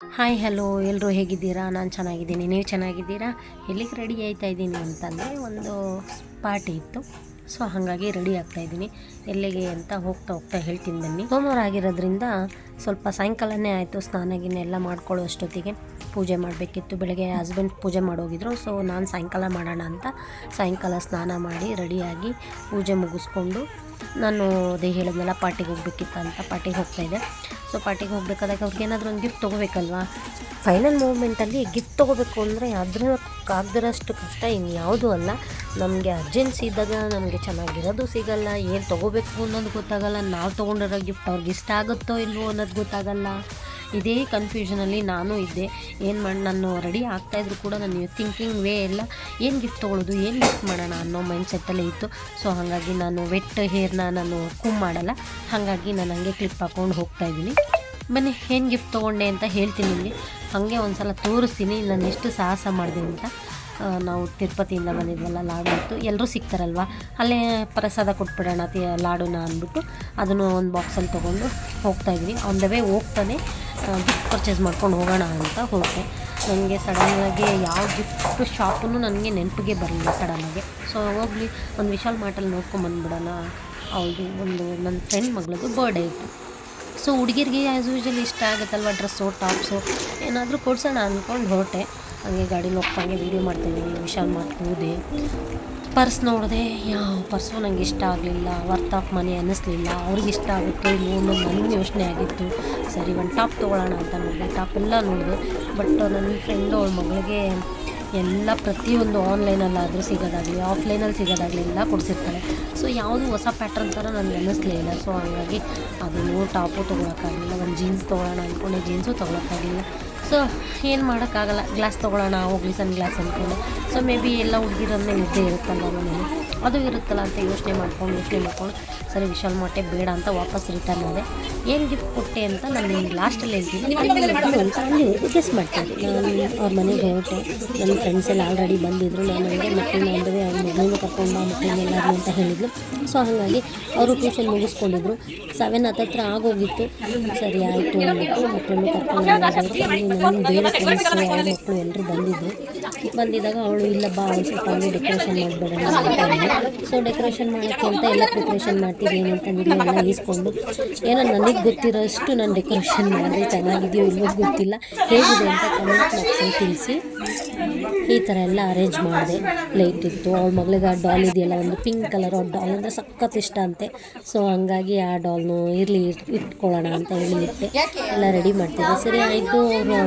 Hi hello ಎಲ್ಲರೂ ಹೇಗಿದ್ದೀರಾ? ನಾನು ಚೆನ್ನಾಗಿದ್ದೀನಿ. ನೀವು ಚೆನ್ನಾಗಿದ್ದೀರಾ? ಎಲ್ಲಿಗೆ ರೆಡಿ ಆಯ್ತಾ ಇದ್ದೀನಿ ಅಂತಂದರೆ ಒಂದು ಪಾರ್ಟಿ ಇತ್ತು. ಸೊ ಹಾಗಾಗಿ ರೆಡಿ ಆಗ್ತಾ ಇದ್ದೀನಿ. ಎಲ್ಲಿಗೆ ಅಂತ ಹೋಗ್ತಾ ಹೋಗ್ತಾ ಹೇಳ್ತೀನಿ ಬನ್ನಿ. ಸೋಮವಾರ ಆಗಿರೋದ್ರಿಂದ ಸ್ವಲ್ಪ ಸಾಯಂಕಾಲನೇ ಆಯಿತು. ಸ್ನಾನ ಗಿನ್ನ ಎಲ್ಲ ಮಾಡ್ಕೊಳ್ಳೋ ಅಷ್ಟೊತ್ತಿಗೆ ಪೂಜೆ ಮಾಡಬೇಕಿತ್ತು. ಬೆಳಗ್ಗೆ ಹಸ್ಬೆಂಡ್ ಪೂಜೆ ಮಾಡೋಗಿದ್ರು. ಸೊ ನಾನು ಸಾಯಂಕಾಲ ಮಾಡೋಣ ಅಂತ ಸಾಯಂಕಾಲ ಸ್ನಾನ ಮಾಡಿ ರೆಡಿಯಾಗಿ ಪೂಜೆ ಮುಗಿಸ್ಕೊಂಡು ನಾನು ಅದೇ ಹೇಳಿದ್ನಲ್ಲ, ಪಾರ್ಟಿಗೆ ಹೋಗ್ಬೇಕಿತ್ತಂತ ಅಂತ ಪಾರ್ಟಿಗೆ ಹೋಗ್ತಾಯಿದ್ದೆ ಸೊ ಪಾರ್ಟಿಗೆ ಹೋಗ್ಬೇಕಾದಾಗ ಅವ್ರಿಗೆ ಏನಾದರೂ ಒಂದು ಗಿಫ್ಟ್ ತೊಗೋಬೇಕಲ್ವಾ? ಫೈನಲ್ ಮೂಮೆಂಟಲ್ಲಿ ಗಿಫ್ಟ್ ತೊಗೋಬೇಕು ಅಂದರೆ ಅದ್ರ ಆಗದಿರೋಷ್ಟು ಕಷ್ಟ, ಇನ್ಯಾವುದೂ ಅಲ್ಲ. ನಮಗೆ ಅರ್ಜೆನ್ಸಿ ಇದ್ದಾಗ ನಮಗೆ ಚೆನ್ನಾಗಿರೋದು ಸಿಗಲ್ಲ, ಏನು ತೊಗೋಬೇಕು ಅನ್ನೋದು ಗೊತ್ತಾಗಲ್ಲ. ನಾವು ತೊಗೊಂಡಿರೋ ಗಿಫ್ಟ್ ಅವ್ರಿಗೆ ಇಷ್ಟ ಆಗುತ್ತೋ ಇಲ್ವೋ ಅನ್ನೋದು ಗೊತ್ತಾಗಲ್ಲ. ಇದೇ ಕನ್ಫ್ಯೂಷನಲ್ಲಿ ನಾನು ಇದ್ದೆ. ಏನು ಮಾಡಿ ನಾನು ರೆಡಿ ಆಗ್ತಾಯಿದ್ರು ಕೂಡ ನನ್ನ ಥಿಂಕಿಂಗ್ ವೇ ಎಲ್ಲ ಏನು ಗಿಫ್ಟ್ ತೊಗೊಳ್ಳೋದು ಏನು ಗಿಫ್ಟ್ ಮಾಡೋಣ ಅನ್ನೋ ಮೈಂಡ್ ಸೆಟ್ಟಲ್ಲೇ ಇತ್ತು. ಸೊ ಹಾಗಾಗಿ ನಾನು ವೆಟ್ ಹೇರ್ನ ನಾನು ಕುಮ್ ಮಾಡಲ್ಲ. ಹಾಗಾಗಿ ನಾನು ಹಂಗೆ ಕ್ಲಿಪ್ ಹಾಕ್ಕೊಂಡು ಹೋಗ್ತಾಯಿದ್ದೀನಿ ಬನ್ನಿ, ಏನು ಗಿಫ್ಟ್ ತೊಗೊಂಡೆ ಅಂತ ಹೇಳ್ತೀನಿ ನಿಮಗೆ. ಹಾಗೆ ಒಂದು ಸಲ ತೋರಿಸ್ತೀನಿ. ನಾನು ಎಷ್ಟು ಸಾಹಸ ಮಾಡಿದೆ ಅಂತ. ನಾವು ತಿರುಪತಿಯಿಂದ ಬಂದಿದ್ವಲ್ಲ, ಲಾಡು ಇತ್ತು ಎಲ್ಲರೂ ಸಿಗ್ತಾರಲ್ವ? ಅಲ್ಲೇ ಪ್ರಸಾದ ಕೊಟ್ಬಿಡೋಣ ತಿ, ಲಾಡುನ ಅಂದ್ಬಿಟ್ಟು ಅದನ್ನು ಒಂದು ಬಾಕ್ಸಲ್ಲಿ ತೊಗೊಂಡು ಹೋಗ್ತಾಯಿದ್ವಿ ಆನ್ ದ ವೇ ಹೋಗ್ತಾನೆ ಗಿಫ್ಟ್ ಪರ್ಚೇಸ್ ಮಾಡ್ಕೊಂಡು ಹೋಗೋಣ ಅಂತ ಹೊರಟೆ ನನಗೆ ಸಡನ್ನಾಗಿ ಯಾವ ಗಿಫ್ಟ್ ಶಾಪೂ ನನಗೆ ನೆನಪಿಗೆ ಬರಲಿಲ್ಲ ಸಡನ್ನಾಗಿ ಸೊ ಹೋಗ್ಲಿ, ಒಂದು ವಿಶಾಲ್ ಮಾರ್ಟಲ್ಲಿ ನೋಡ್ಕೊಂಬಂದ್ಬಿಡೋಣ ಅವಳದು ಒಂದು ನನ್ನ ಫ್ರೆಂಡ್ ಮಗಳದು ಬರ್ಡೇ ಇತ್ತು. ಸೊ ಹುಡುಗಿರಿಗೆ ಆ್ಯಸ್ ಯೂಶಲ್ ಇಷ್ಟ ಆಗುತ್ತಲ್ವ ಡ್ರೆಸ್ಸು ಟಾಪ್ಸು ಏನಾದರೂ ಕೊಡ್ಸೋಣ ಅಂದ್ಕೊಂಡು ಹೊರಟೆ. ಹಂಗೆ ಗಾಡೀಲಿ ಹೋಗ್ತಂಗೆ ವೀಡಿಯೋ ಮಾಡ್ತಿದ್ದೀನಿ. ವಿಶಾಲ್ ಮಾರ್ಟ್ ಹೋದೆ ಪರ್ಸ್ ನೋಡಿದೆ, ಯಾವ ಪರ್ಸು ನಂಗೆ ಇಷ್ಟ ಆಗಲಿಲ್ಲ. ವರ್ತ್ ಆಫ್ ಮನಿ ಅನ್ನಿಸ್ಲಿಲ್ಲ. ಅವ್ರಿಗೆ ಇಷ್ಟ ಆಗುತ್ತೆ ಇನ್ನೊಂದು ನನ್ನ ಯೋಚನೆ ಆಗಿತ್ತು. ಸರಿ ಒಂದು ಟಾಪ್ ತೊಗೊಳ್ಳೋಣ ಅಂತ ನೋಡಿದೆ. ಟಾಪ್ ಎಲ್ಲ ನೋಡಿದೆ. ಬಟ್ ನನ್ನ ಫ್ರೆಂಡು ಅವಳ ಮಗಳಿಗೆ ಎಲ್ಲ ಪ್ರತಿಯೊಂದು ಆನ್ಲೈನಲ್ಲಾದರೂ ಸಿಗೋದಾಗಲಿ ಆಫ್ಲೈನಲ್ಲಿ ಸಿಗೋದಾಗಲಿ ಎಲ್ಲ ಕೊಡಿಸಿರ್ತಾರೆ. ಸೊ ಯಾವುದು ಹೊಸ ಪ್ಯಾಟ್ರನ್ ಥರ ನನಗೆ ಅನ್ನಿಸ್ಲೇ ಇಲ್ಲ ಸೊ ಹಾಗಾಗಿ ಅದನ್ನು ಟಾಪು ತೊಗೊಳಕ್ಕಾಗಲಿಲ್ಲ. ಒಂದು ಜೀನ್ಸ್ ತೊಗೊಳ್ಳೋಣ ಅಂದ್ಕೊಂಡೆ ಜೀನ್ಸು ತೊಗೊಳಕ್ಕಾಗಲಿಲ್ಲ. ಸೊ ಏನು ಮಾಡೋಕ್ಕಾಗಲ್ಲ. ಗ್ಲಾಸ್ ತೊಗೊಳ್ಳೋಣ ಹೋಗ್ಲಿ ಸನ್ ಗ್ಲಾಸ್ ಅಂದ್ಕೊಂಡು. ಸೊ ಮೇ ಬಿ ಎಲ್ಲ ಹುಡುಗಿರನ್ನೇ ಇದ್ದೇ ಇರುತ್ತಲ್ಲ ಮನೇಲಿ ಅದು ಇರುತ್ತಲ್ಲ ಅಂತ ಯೋಚನೆ ಮಾಡ್ಕೊಂಡು ಯೋಚನೆ ಮಾಡ್ಕೊಂಡು ಸರಿ ವಿಶಾಲ್ ಮೊಟ್ಟೆ ಬೇಡ ಅಂತ ವಾಪಸ್ ರಿಟರ್ನ್ ಆದೆ. ಏನು ಗಿಫ್ಟ್ ಕೊಟ್ಟೆ ಅಂತ ನಾನು ನಿಮ್ಗೆ ಲಾಸ್ಟಲ್ಲಿ ಹೇಳ್ತೀನಿ. ಅಲ್ಲಿ ಗೆಸ್ ಮಾಡ್ತೀನಿ. ನಾನು ಅವ್ರ ಮನೆಗೆ ಹೊರಟೆ ನನ್ನ ಫ್ರೆಂಡ್ಸ್ ಎಲ್ಲ ಆಲ್ರೆಡಿ ಬಂದಿದ್ದರು ನಾನು ನನಗೆ ಮಕ್ಕಳನ್ನ ಅಂದರೆ ಅವ್ರ ಮಗಳನ್ನ ಕರ್ಕೊಂಡು ಮಕ್ಕಳನ್ನೆಲ್ಲ ಅಂತ ಹೇಳಿದ್ಲು ಸೊ ಹಾಗಾಗಿ ಅವರು ಟ್ಯೂಷನ್ ಮುಗಿಸ್ಕೊಂಡಿದ್ರು. ಸೆವೆನ್ ಹತ್ತತ್ರ ಆಗೋಗಿತ್ತು. ಸರಿ ಆಯಿತು ಅಂದ್ಬಿಟ್ಟು ಮಕ್ಕಳನ್ನು ಕರ್ಕೊಂಡು ಹೋಗೋದು ದೇವಸ್ಥಾನ ಮಕ್ಕಳು ಎಲ್ಲರೂ ಬಂದಿದ್ದರು ಬಂದಿದ್ದಾಗ ಅವಳು ಇಲ್ಲ ಬಾ ಒಂದು ಸ್ವಲ್ಪ ಅಲ್ಲಿ ಡೆಕೋರೇಷನ್ ಅಂದ್ಲು. ಸೊ ಡೆಕೋರೇಷನ್ ಮಾಡೋಕ್ಕೆ ಅಂತ ಎಲ್ಲ ಪ್ರಿಪ್ರೇಷನ್ ಮಾಡ್ತಿದ್ದೀನಿ ಅಂತ ಎಲ್ಲ ಇಸ್ಕೊಂಡು ಏನೋ ನನಗೆ ಗೊತ್ತಿರೋಷ್ಟು ನಾನು ಡೆಕೋರೇಷನ್ ಮಾಡಿದೆ. ಚೆನ್ನಾಗಿದೆಯೋ ಇಲ್ಲವೋ ಗೊತ್ತಿಲ್ಲ. ಹೇಗಿದೆ ಅಂತ ಕಮೆಂಟ್ ತಿಳಿಸಿ. ಈ ಥರ ಎಲ್ಲ ಅರೇಂಜ್ ಮಾಡಿದೆ. ಲೈಟ್ ಇತ್ತು. ಅವಳ ಮಗಳಿಗೆ ಆ ಡಾಲ್ ಇದೆಯಲ್ಲ ಒಂದು ಪಿಂಕ್ ಕಲರ್ ಆ ಡಾಲ್ ಅಂದರೆ ಸಖತ್ ಇಷ್ಟ ಅಂತೆ. ಸೊ ಹಂಗಾಗಿ ಆ ಡಾಲ್ನು ಇರಲಿ ಇಟ್ಕೊಳ್ಳೋಣ ಅಂತ ಹೇಳಿ ಇಟ್ಟೆ. ಎಲ್ಲ ರೆಡಿ ಮಾಡ್ತಿದ್ದೆ. ಸರಿ ಆಯಿತು ಅವರು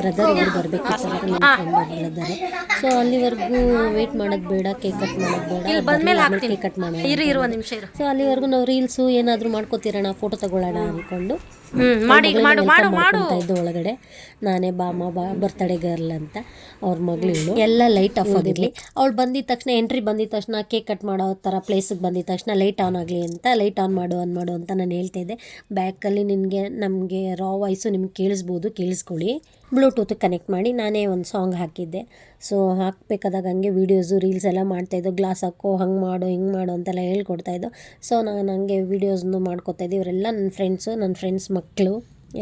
ಬ್ರದರ್ ಅವ್ರು ಬರಬೇಕಿತ್ತು ಅಂತ ನನ್ನ ಫ್ರೆಂಡ್ ಹೇಳಿದ್ದಾರೆ. ಸೊ ಅಲ್ಲಿವರೆಗೂ ವೇಟ್ ಮಾಡೋದು ಬೇಡ ಕೇಕ್ ಕಟ್ ಮಾಡೋದು ಬೇಡ ಕೇಕ್ ಕಟ್ ಮಾಡೋಣ. ಇರು ಇರು ಒಂದು ನಿಮಿಷ ಸೊ ಅಲ್ಲಿವರೆಗೂ ನಾವು ರೀಲ್ಸು ಏನಾದರೂ ಮಾಡ್ಕೋತಿರೋಣ ಫೋಟೋ ತಗೊಳ್ಳೋಣ ಅಂದ್ಕೊಂಡು. ಮಾಡಿ ಮಾಡು ಮಾಡು ಮಾಡು. ಮಾಡ್ಕೊಂತ ಒಳಗಡೆ. ನಾನೇ ಬಾಮ ಬಾ ಬರ್ತಡೇ ಗರ್ಲ್ ಅಂತ ಅವ್ರ ಮಗಳು ಎಲ್ಲ ಲೈಟ್ ಆಫ್ ಆಗಿರಲಿ. ಅವಳು ಬಂದಿದ ತಕ್ಷಣ ಎಂಟ್ರಿ ಬಂದಿದ ತಕ್ಷಣ ಕೇಕ್ ಕಟ್ ಮಾಡೋ ಥರ ಪ್ಲೇಸಿಗೆ ಬಂದಿದ ತಕ್ಷಣ ಲೈಟ್ ಆನ್ ಆಗಲಿ ಅಂತ ಲೈಟ್ ಆನ್ ಮಾಡು ಆನ್ ಮಾಡು ಅಂತ ನಾನು ಹೇಳ್ತಾ ಇದ್ದೆ. ಬ್ಯಾಕಲ್ಲಿ ನಿನಗೆ ನಮಗೆ ರಾ ವಾಯ್ಸು ನಿಮ್ಗೆ ಕೇಳಿಸ್ಬೋದು ಕೇಳಿಸ್ಕೊಳ್ಳಿ. ಬ್ಲೂಟೂತ್ ಕನೆಕ್ಟ್ ಮಾಡಿ ನಾನೇ ಒಂದು ಸಾಂಗ್ ಹಾಕಿದ್ದೆ. ಸೊ ಹಾಕಬೇಕಾದಾಗ ಹಂಗೆ ವೀಡಿಯೋಸು ರೀಲ್ಸ್ ಎಲ್ಲ ಮಾಡ್ತಾಯಿದ್ದು ಗ್ಲಾಸ್ ಹಾಕೋ ಹಂಗೆ ಮಾಡು ಹಿಂಗೆ ಮಾಡು ಅಂತೆಲ್ಲ ಹೇಳ್ಕೊಡ್ತಾಯಿದ್ದು ಸೊ ನಾನು ಹಂಗೆ ವೀಡಿಯೋಸ್ನು ಮಾಡ್ಕೊತಾಯಿದ್ದೆ ಇವರೆಲ್ಲ ನನ್ನ ಫ್ರೆಂಡ್ಸು ನನ್ನ ಫ್ರೆಂಡ್ಸ್ ಮಕ್ಕಳು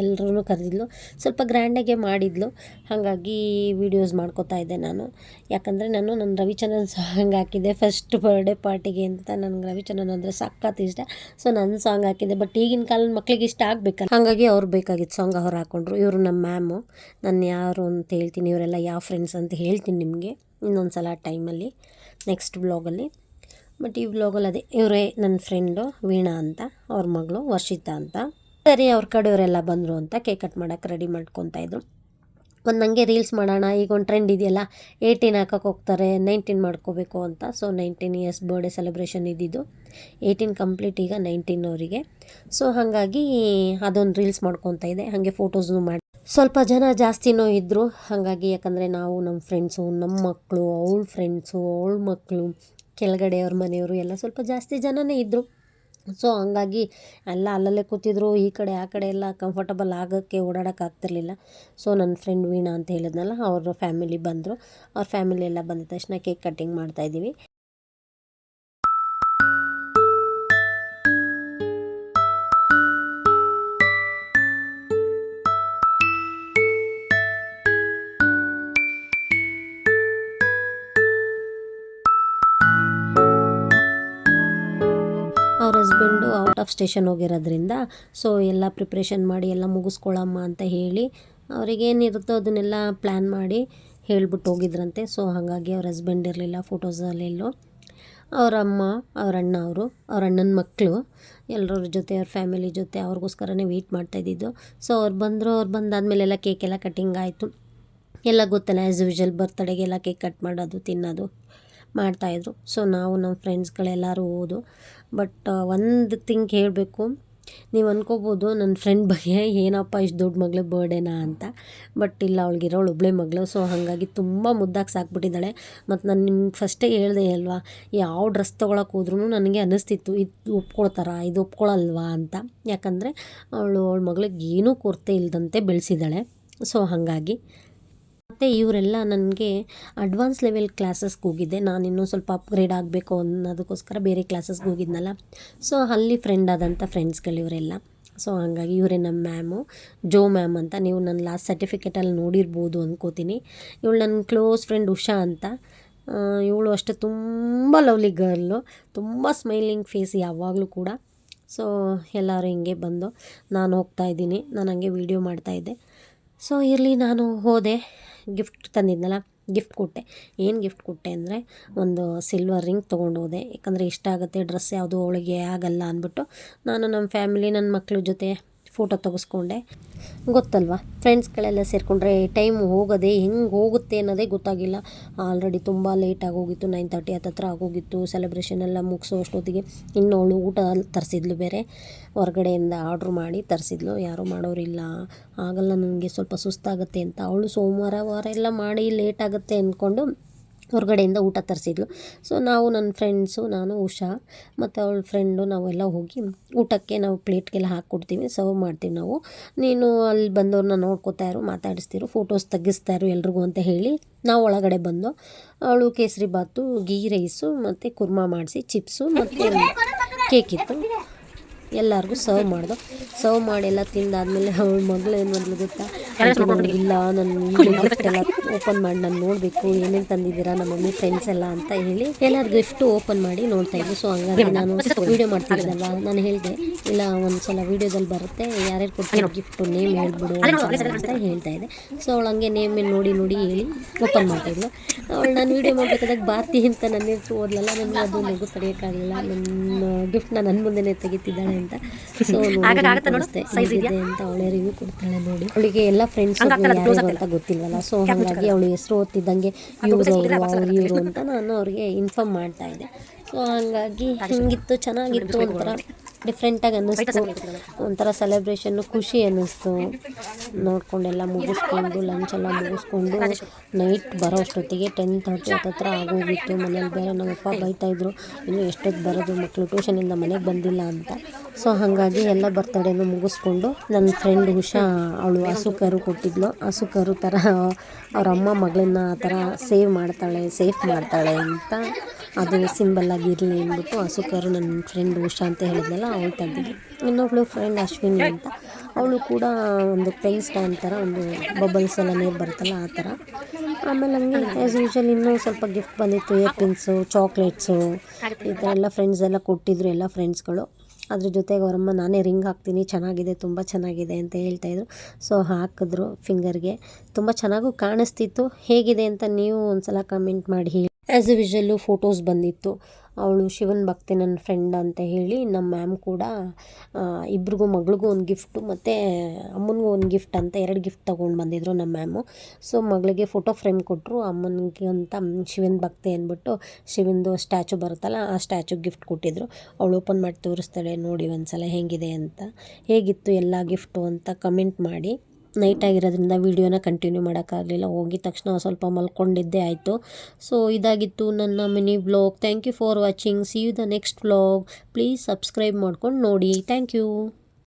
ಎಲ್ಲರೂ ಕರೆದಿದ್ಲು. ಸ್ವಲ್ಪ ಗ್ರ್ಯಾಂಡಾಗೆ ಮಾಡಿದ್ಲು. ಹಾಗಾಗಿ ವೀಡಿಯೋಸ್ ಮಾಡ್ಕೋತಾ ಇದ್ದೆ ನಾನು. ಯಾಕಂದರೆ ನಾನು ನನ್ನ ರವಿಚಂದ್ರನ್ ಸಾಂಗ್ ಹಾಕಿದ್ದೆ. ಫಸ್ಟ್ ಬರ್ಡೇ ಪಾರ್ಟಿಗೆ ಅಂತ ನನಗೆ ರವಿಚಂದ್ರನ್ ಅಂದರೆ ಸಖತ್ ಇಷ್ಟ. ಸೊ ನನ್ನ ಸಾಂಗ್ ಹಾಕಿದ್ದೆ. ಬಟ್ ಈಗಿನ ಕಾಲದ ಮಕ್ಕಳಿಗೆ ಇಷ್ಟ ಆಗಬೇಕಲ್ಲ. ಹಾಗಾಗಿ ಅವ್ರು ಬೇಕಾಗಿತ್ತು ಸಾಂಗ್ ಅವ್ರು ಹಾಕ್ಕೊಂಡ್ರು ಇವರು ನಮ್ಮ ಮ್ಯಾಮು ನಾನು ಯಾರು ಅಂತ ಹೇಳ್ತೀನಿ. ಇವರೆಲ್ಲ ಯಾವ ಫ್ರೆಂಡ್ಸ್ ಅಂತ ಹೇಳ್ತೀನಿ ನಿಮಗೆ ಇನ್ನೊಂದು ಸಲ ಟೈಮಲ್ಲಿ ನೆಕ್ಸ್ಟ್ ಬ್ಲಾಗಲ್ಲಿ ಬಟ್ ಈ ಬ್ಲಾಗಲ್ಲಿ ಅದೇ. ಇವರೇ ನನ್ನ ಫ್ರೆಂಡು ವೀಣಾ ಅಂತ, ಅವ್ರ ಮಗಳು ವರ್ಷಿತಾ ಅಂತ. ಸರಿ, ಅವ್ರ ಕಡೆಯವರೆಲ್ಲ ಬಂದರು ಅಂತ ಕೇಕ್ ಕಟ್ ಮಾಡೋಕ್ಕೆ ರೆಡಿ ಮಾಡ್ಕೊತಾ ಇದ್ರು. ಒಂದು ನನಗೆ ರೀಲ್ಸ್ ಮಾಡೋಣ, ಈಗ ಒಂದು ಟ್ರೆಂಡ್ ಇದೆಯಲ್ಲ ಏಯ್ಟೀನ್ ಹಾಕಕ್ಕೆ ಹೋಗ್ತಾರೆ ನೈನ್ಟೀನ್ ಮಾಡ್ಕೋಬೇಕು ಅಂತ. So nineteen years birthday celebration ಇದ್ದಿದ್ದು. ಏಯ್ಟೀನ್ ಕಂಪ್ಲೀಟ್ ಈಗ ನೈನ್ಟೀನ್ ಅವರಿಗೆ. ಸೊ ಹಾಗಾಗಿ ಅದೊಂದು ರೀಲ್ಸ್ ಮಾಡ್ಕೊತಾ ಇದೆ ಹಾಗೆ ಫೋಟೋಸ್ನು ಮಾಡಿ. ಸ್ವಲ್ಪ ಜನ ಜಾಸ್ತಿನೂ ಇದ್ದರು ಹಾಗಾಗಿ ಯಾಕಂದರೆ ನಾವು ನಮ್ಮ ಫ್ರೆಂಡ್ಸು ನಮ್ಮ ಮಕ್ಕಳು ಅವಳ ಫ್ರೆಂಡ್ಸು ಅವಳ ಮಕ್ಕಳು ಕೆಳಗಡೆ ಅವ್ರ ಮನೆಯವರು ಎಲ್ಲ ಸ್ವಲ್ಪ ಜಾಸ್ತಿ ಜನನೇ ಇದ್ದರು ಸೊ ಹಂಗಾಗಿ ಎಲ್ಲ ಅಲ್ಲಲ್ಲೇ ಕೂತಿದ್ರು, ಈ ಕಡೆ ಆ ಕಡೆ ಎಲ್ಲ ಕಂಫರ್ಟಬಲ್ ಆಗೋಕ್ಕೆ ಓಡಾಡೋಕೆ ಆಗ್ತಿರ್ಲಿಲ್ಲ. ಸೊ ನನ್ನ ಫ್ರೆಂಡ್ ವೀಣಾ ಅಂತ ಹೇಳಿದ್ನಲ್ಲ, ಅವ್ರ ಫ್ಯಾಮಿಲಿ ಬಂದರು. ಅವ್ರ ಫ್ಯಾಮಿಲಿ ಎಲ್ಲ ಬಂದ ತಕ್ಷಣ ಕೇಕ್ ಕಟ್ಟಿಂಗ್ ಮಾಡ್ತಾಯಿದ್ದೀವಿ ಹಸ್ಬೆಂಡು ಔಟ್ ಆಫ್ ಸ್ಟೇಷನ್ ಹೋಗಿರೋದ್ರಿಂದ ಸೊ ಎಲ್ಲ ಪ್ರಿಪ್ರೇಷನ್ ಮಾಡಿ, ಎಲ್ಲ ಮುಗಿಸ್ಕೊಳ್ಳಮ್ಮ ಅಂತ ಹೇಳಿ ಅವ್ರಿಗೇನಿರುತ್ತೋ ಅದನ್ನೆಲ್ಲ ಪ್ಲ್ಯಾನ್ ಮಾಡಿ ಹೇಳ್ಬಿಟ್ಟು ಹೋಗಿದ್ರಂತೆ. ಸೊ ಹಾಗಾಗಿ ಅವ್ರ ಹಸ್ಬೆಂಡ್ ಇರಲಿಲ್ಲ ಫೋಟೋಸಲ್ಲೆಲ್ಲೋ ಅವ್ರ ಅಮ್ಮ, ಅವ್ರ ಅಣ್ಣ ಅವರು, ಅವ್ರ ಅಣ್ಣನ ಮಕ್ಕಳು ಎಲ್ಲರ ಜೊತೆ, ಅವ್ರ ಫ್ಯಾಮಿಲಿ ಜೊತೆ ಅವ್ರಿಗೋಸ್ಕರನೇ ವೆಯ್ಟ್ ಮಾಡ್ತಾಯಿದ್ದಿದ್ದು ಸೊ ಅವ್ರು ಬಂದರು, ಅವ್ರು ಬಂದಾದಮೇಲೆ ಎಲ್ಲ ಕೇಕೆಲ್ಲ ಕಟ್ಟಿಂಗ್ ಆಯಿತು. ಎಲ್ಲ ಗೊತ್ತಲ್ಲ ಆ್ಯಸ್ ಯೂಶಲ್ ಬರ್ತಡೆಗೆಲ್ಲ ಕೇಕ್ ಕಟ್ ಮಾಡೋದು, ತಿನ್ನೋದು. ಮಾಡ್ತಾಯಿದ್ರು. ಸೊ ನಾವು ನಮ್ಮ ಫ್ರೆಂಡ್ಸ್ಗಳೆಲ್ಲರೂ ಹೋದು ಬಟ್ ಒಂದು ಥಿಂಗ್ ಹೇಳಬೇಕು. ನೀವು ಅಂದ್ಕೋಬೋದು ನನ್ನ ಫ್ರೆಂಡ್ ಬಗ್ಗೆ ಏನಪ್ಪ ಇಷ್ಟು ದೊಡ್ಡ ಮಗಳು ಬರ್ಡೇನಾ ಅಂತ. ಬಟ್ ಇಲ್ಲ ಅವಳಿಗಿರೋಳು ಒಬ್ಳೆ ಮಗಳು. ಸೊ ಹಾಗಾಗಿ ತುಂಬ ಮುದ್ದಾಗಿ ಸಾಕ್ಬಿಟ್ಟಿದ್ದಾಳೆ. ಮತ್ತು ನಾನು ನಿಮ್ಗೆ ಫಸ್ಟೇ ಹೇಳಿದೆ ಅಲ್ವಾ, ಯಾವ ಡ್ರೆಸ್ ತೊಗೊಳಕ್ಕೆ ಹೋದ್ರೂ ನನಗೆ ಅನ್ನಿಸ್ತಿತ್ತು ಇದು ಒಪ್ಕೊಳ್ತಾರ, ಇದು ಒಪ್ಕೊಳ್ಳಲ್ವಾ ಅಂತ. ಯಾಕಂದರೆ, ಅವಳು, ಅವಳ ಮಗಳಿಗೆ ಏನೂ ಕೊರತೆ ಇಲ್ಲದಂತೆ ಬೆಳೆಸಿದ್ದಾಳೆ. ಸೊ ಹಾಗಾಗಿ ಮತ್ತು ಇವರೆಲ್ಲ ನನಗೆ ಅಡ್ವಾನ್ಸ್ ಲೆವೆಲ್ ಕ್ಲಾಸಸ್ಗೆ ಹೋಗಿದ್ದೆ. ನಾನು ಇನ್ನೂ ಸ್ವಲ್ಪ ಅಪ್ಗ್ರೇಡ್ ಆಗಬೇಕು ಅನ್ನೋದಕ್ಕೋಸ್ಕರ ಬೇರೆ ಕ್ಲಾಸಸ್ಗೆ ಹೋಗಿದ್ನಲ್ಲ. ಸೊ ಅಲ್ಲಿ ಫ್ರೆಂಡ್ ಆದಂಥ ಫ್ರೆಂಡ್ಸ್ಗಳು ಇವರೆಲ್ಲ. ಸೊ ಹಾಗಾಗಿ ಇವರೇ ನಮ್ಮ ಮ್ಯಾಮು ಜೋ ಮ್ಯಾಮ್ ಅಂತ ನೀವು ನನ್ನ ಲಾಸ್ಟ್ ಸರ್ಟಿಫಿಕೇಟಲ್ಲಿ ನೋಡಿರ್ಬೋದು ಅಂದ್ಕೋತೀನಿ ಇವಳು ನನ್ನ ಕ್ಲೋಸ್ ಫ್ರೆಂಡ್ ಉಷಾ ಅಂತ. ಇವಳು ಅಷ್ಟೇ ತುಂಬ ಲವ್ಲಿ ಗರ್ಲು ತುಂಬ ಸ್ಮೈಲಿಂಗ್ ಫೇಸ್ ಯಾವಾಗಲೂ ಕೂಡ. ಸೊ ಎಲ್ಲರೂ ಹಿಂಗೆ ಬಂದು ನಾನು ಹೋಗ್ತಾ ಇದ್ದೀನಿ. ನಾನು ಹಂಗೆ ವೀಡಿಯೋ ಮಾಡ್ತಾಯಿದ್ದೆ ಸೊ ಇರಲಿ, ನಾನು ಹೋದೆ. ಗಿಫ್ಟ್ ತಂದಿದ್ನಲ್ಲ ಗಿಫ್ಟ್ ಕೊಟ್ಟೆ. ಏನು ಗಿಫ್ಟ್ ಕೊಟ್ಟೆ ಅಂದರೆ ಒಂದು ಸಿಲ್ವರ್ ರಿಂಗ್ ತೊಗೊಂಡು ಹೋದೆ. ಯಾಕಂದರೆ ಇಷ್ಟ ಆಗುತ್ತೆ ಡ್ರೆಸ್ ಯಾವುದು ಅವಳಿಗೆ ಆಗಲ್ಲ ಅಂದ್ಬಿಟ್ಟು ನಾನು ನಮ್ಮ ಫ್ಯಾಮಿಲಿ ನನ್ನ ಮಕ್ಳ ಜೊತೆ ಫೋಟೋ ತೆಗೆಸ್ಕೊಂಡೆ. ಗೊತ್ತಲ್ವಾ? ಫ್ರೆಂಡ್ಸ್ಗಳೆಲ್ಲ ಸೇರಿಕೊಂಡ್ರೆ ಟೈಮ್ ಹೋಗೋದೆ ಹೆಂಗೆ ಹೋಗುತ್ತೆ ಅನ್ನೋದೇ ಗೊತ್ತಾಗಿಲ್ಲ. ಆಲ್ರೆಡಿ ತುಂಬ ಲೇಟ್ ಆಗೋಗಿತ್ತು ನೈನ್ ತರ್ಟಿ ಹತ್ತತ್ರ ಆಗೋಗಿತ್ತು ಸೆಲೆಬ್ರೇಷನ್ ಎಲ್ಲ ಮುಗಿಸೋ ಅಷ್ಟೊತ್ತಿಗೆ. ಇನ್ನು ಅವಳು ಊಟ ತರಿಸಿದ್ಲು ಬೇರೆ. ಹೊರಗಡೆಯಿಂದ ಆರ್ಡ್ರ್ ಮಾಡಿ ತರಿಸಿದ್ಲು. ಯಾರೂ ಮಾಡೋರಿಲ್ಲ. ಆಗಲ್ಲ, ನನಗೆ ಸ್ವಲ್ಪ ಸುಸ್ತಾಗುತ್ತೆ ಅಂತ. ಅವಳು ಸೋಮವಾರ ವಾರ ಎಲ್ಲ ಮಾಡಿ ಲೇಟ್ ಆಗುತ್ತೆ ಅಂದ್ಕೊಂಡು ಹೊರಗಡೆಯಿಂದ ಊಟ ತರಿಸಿದ್ಲು. ಸೊ ನಾವು ನನ್ನ ಫ್ರೆಂಡ್ಸು ನಾನು ಉಷಾ ಮತ್ತು ಅವಳ ಫ್ರೆಂಡು ನಾವೆಲ್ಲ ಹೋಗಿ ಊಟಕ್ಕೆ ನಾವು ಪ್ಲೇಟ್ಗೆಲ್ಲ ಹಾಕ್ಕೊಡ್ತೀವಿ. ಸರ್ವ್ ಮಾಡ್ತೀವಿ ನಾವು. ನೀನು ಅಲ್ಲಿ ಬಂದವ್ರನ್ನ ನೋಡ್ಕೋತಾ ಇರು ಮಾತಾಡಿಸ್ತಿರು ಫೋಟೋಸ್ ತೆಗಿಸ್ತಾ ಇರು ಎಲ್ರಿಗೂ ಅಂತ ಹೇಳಿ ನಾವು ಒಳಗಡೆ ಬಂದು ಅವಳು ಕೇಸರಿ ಬಾತು ಗೀ ರೈಸು ಮತ್ತು ಕುರ್ಮಾ ಮಾಡಿಸಿ ಚಿಪ್ಸು ಮತ್ತು ಕೇಕ್ ಇತ್ತು. ಎಲ್ಲರಿಗೂ ಸರ್ವ್ ಮಾಡ್ದು. ಸರ್ವ್ ಮಾಡಿ ಎಲ್ಲ ತಿಂದಾದ್ಮೇಲೆ ಅವಳ ಮಗಳು ಏನು ಮಾಡಿದ್ಲು ಗೊತ್ತಾ? ಇಲ್ಲ ನನ್ನ ಎಲ್ಲ ಓಪನ್ ಮಾಡಿ ನಾನು ನೋಡಬೇಕು ಏನೇನು ತಂದಿದ್ದೀರಾ ನಮ್ಮ ಮಮ್ಮಿ ಫ್ರೆಂಡ್ಸ್ ಎಲ್ಲ ಅಂತ ಹೇಳಿ ಎಲ್ಲರ ಗಿಫ್ಟ್ ಓಪನ್ ಮಾಡಿ ನೋಡ್ತಾ ಇದ್ವಿ. ಸೊ ಹಂಗಾಗಿ ನಾನು ವೀಡಿಯೋ ಮಾಡ್ತಿದ್ದಲ್ವ ನಾನು ಹೇಳಿದೆ ಇಲ್ಲ ಒಂದ್ಸಲ ವಿಡಿಯೋದಲ್ಲಿ ಬರುತ್ತೆ ಯಾರ್ಯಾರು ಕೊಡ್ತಾರೆ ಗಿಫ್ಟು ನೇಮ್ ಹೇಳ್ಬಿಡು ಅಂತ ಹೇಳ್ತಾ ಇದ್ದೆ. ಸೊ ಅವಳು ಹಂಗೆ ನೇಮ್ ನೋಡಿ ನೋಡಿ ಹೇಳಿ ಓಪನ್ ಮಾಡ್ತಾಯಿದ್ಲು ಅವಳು ನಾನು ವೀಡಿಯೋ ಮಾಡ್ಬೇಕಾದಾಗ ಬಾತಿ ಅಂತ ನನ್ನ ಹೆಸರು ಓದ್ಲಲ್ಲ ನನಗೆ ಅದು ನಗು ತಡೆಯೋಕ್ಕಾಗಲಿಲ್ಲ. ನನ್ನ ಗಿಫ್ಟ್ನ ನನ್ನ ಮುಂದೆನೇ ತೆಗಿತಿದ್ದಾಳೆ ಅಂತ. ಸೊ ಇದೆ ಅಂತ ಅವಳೇ ರಿವ್ಯೂ ಕೊಡ್ತಾಳೆ ನೋಡಿ. ಅವಳಿಗೆ ಎಲ್ಲ ಫ್ರೆಂಡ್ಸ್ ಅಂತ ಗೊತ್ತಿಲ್ವಲ್ಲ? ಸೊ ಹಾಗಾಗಿ ಅವಳು ಹೆಸರು ಓದ್ತಿದ್ದಂಗೆ ಇವರು ಇವರು ಅಂತ ನಾನು ಅವ್ರಿಗೆ ಇನ್ಫಾರ್ಮ್ ಮಾಡ್ತಾ ಇದ್ದೆ. ಸೊ ಹಾಗಾಗಿ ಹಿಂಗಿತ್ತು ಚೆನ್ನಾಗಿತ್ತು ಒಂಥರ ಡಿಫ್ರೆಂಟಾಗಿ ಅನ್ನಿಸ್ತು. ಒಂಥರ ಸೆಲೆಬ್ರೇಷನ್ನು ಖುಷಿ ಅನ್ನಿಸ್ತು. ನೋಡ್ಕೊಂಡೆಲ್ಲ ಮುಗಿಸ್ಕೊಂಡು ಲಂಚ್ ಎಲ್ಲ ಮುಗಿಸ್ಕೊಂಡು ನೈಟ್ ಬರೋ ಅಷ್ಟೊತ್ತಿಗೆ ಟೆನ್ ತರ್ಟಿ ಹತ್ತತ್ರ ಆಗೋಗಿತ್ತು ಮನೇಲಿ ಬೇರೆ ನಮ್ಮಪ್ಪ ಬೈತಾಯಿದ್ರು ಇನ್ನು ಎಷ್ಟೊತ್ತು ಬರೋದು? ಮಕ್ಕಳು ಟ್ಯೂಷನಿಂದ ಮನೆಗೆ ಬಂದಿಲ್ಲ ಅಂತ. ಸೊ ಹಾಗಾಗಿ ಎಲ್ಲ ಬರ್ತಡೇನು ಮುಗಿಸ್ಕೊಂಡು ನನ್ನ ಫ್ರೆಂಡ್ ಉಷಾ ಅವಳು ಹಸು ಕರು ಕೊಟ್ಟಿದ್ಲು. ಹಸು ಕರು ಥರ ಅವ್ರ ಅಮ್ಮ ಮಗಳನ್ನ ಆ ಥರ ಸೇವ್ ಮಾಡ್ತಾಳೆ ಸೇಫ್ ಮಾಡ್ತಾಳೆ ಅಂತ ಅದು ಸಿಂಬಲ್ ಆಗಿರಲಿ ಅಂದ್ಬಿಟ್ಟು ಹಸು ಕರು ನನ್ನ ಫ್ರೆಂಡ್ ಉಷಾ ಅಂತ ಹೇಳಿದ್ನಲ್ಲ, ಅವಳು ತಂದಿದ್ದೆ. ಇನ್ನೊಬ್ಳು ಫ್ರೆಂಡ್ ಅಶ್ವಿನಿ ಅಂತ. ಅವಳು ಕೂಡ ಒಂದು ಪೆನ್ ಸ್ಟ್ಯಾಂಡ್ ಥರ ಒಂದು ಬಬಲ್ಸ್ ಎಲ್ಲ ನೀರು ಬರುತ್ತಲ್ಲ ಆ ಥರ. ಆಮೇಲೆ ಹಂಗೆ ಆ್ಯಸ್ ಯೂಶಲ್ ಇನ್ನೂ ಸ್ವಲ್ಪ ಗಿಫ್ಟ್ ಬಂದಿತ್ತು ಇಯರ್ ಪಿನ್ಸು ಚಾಕ್ಲೇಟ್ಸು ಈ ಥರ ಎಲ್ಲ ಫ್ರೆಂಡ್ಸ್ ಎಲ್ಲ ಕೊಟ್ಟಿದ್ರು ಎಲ್ಲ ಫ್ರೆಂಡ್ಸ್ಗಳು ಅದ್ರ ಜೊತೆಗೆ ಅವರಮ್ಮ, ನಾನೇ ರಿಂಗ್ ಹಾಕ್ತೀನಿ, ಚೆನ್ನಾಗಿದೆ, ತುಂಬ ಚೆನ್ನಾಗಿದೆ ಅಂತ ಹೇಳ್ತಾಯಿದ್ರು ಸೊ ಹಾಕಿದ್ರು ಫಿಂಗರ್ಗೆ ತುಂಬ ಚೆನ್ನಾಗೂ ಕಾಣಿಸ್ತಿತ್ತು. ಹೇಗಿದೆ ಅಂತ ನೀವು ಒಂದು ಸಲ ಕಮೆಂಟ್ ಮಾಡಿ ಹೇಳಿ. ಆ್ಯಸ್ ಎ ವಿಷಲ್ಲು ಫೋಟೋಸ್ ಬಂದಿತ್ತು. ಅವಳು ಶಿವನ್ ಭಕ್ತಿ ನನ್ನ ಫ್ರೆಂಡ್ ಅಂತ ಹೇಳಿ ನಮ್ಮ ಮ್ಯಾಮ್ ಕೂಡ ಇಬ್ರಿಗೂ ಮಗಳಿಗೂ ಒಂದು ಗಿಫ್ಟು ಮತ್ತು ಅಮ್ಮನಿಗೂ ಒಂದು ಗಿಫ್ಟ್ ಅಂತ ಎರಡು ಗಿಫ್ಟ್ ತೊಗೊಂಡು ಬಂದಿದ್ರು ನಮ್ಮ ಮ್ಯಾಮು ಸೊ ಮಗಳಿಗೆ ಫೋಟೋ ಫ್ರೇಮ್ ಕೊಟ್ಟರು ಅಮ್ಮನಿಗೆ ಅಂತ ಶಿವನ್ ಭಕ್ತಿ ಅಂದ್ಬಿಟ್ಟು ಶಿವಂದು ಸ್ಟ್ಯಾಚು ಬರುತ್ತಲ್ಲ, ಆ ಸ್ಟ್ಯಾಚು ಗಿಫ್ಟ್ ಕೊಟ್ಟಿದ್ರು. ಅವಳು ಓಪನ್ ಮಾಡಿ ತೋರಿಸ್ತಾಳೆ, ನೋಡಿ ಒಂದು ಸಲ ಹೇಗಿದೆ ಅಂತ. ಹೇಗಿತ್ತು ಎಲ್ಲ ಗಿಫ್ಟು ಅಂತ ಕಮೆಂಟ್ ಮಾಡಿ. ನೈಟ್ ಆಗಿರೋದ್ರಿಂದ ವೀಡಿಯೋನ ಕಂಟಿನ್ಯೂ ಮಾಡೋಕ್ಕಾಗಲಿಲ್ಲ. ಹೋಗಿದ ತಕ್ಷಣ ಸ್ವಲ್ಪ ಮಲ್ಕೊಂಡಿದ್ದೇ ಆಯಿತು. ಸೊ ಇದಾಗಿತ್ತು ನನ್ನ mini blog thank you for watching see you the next blog please subscribe ಮಾಡ್ಕೊಂಡು ನೋಡಿ. Thank you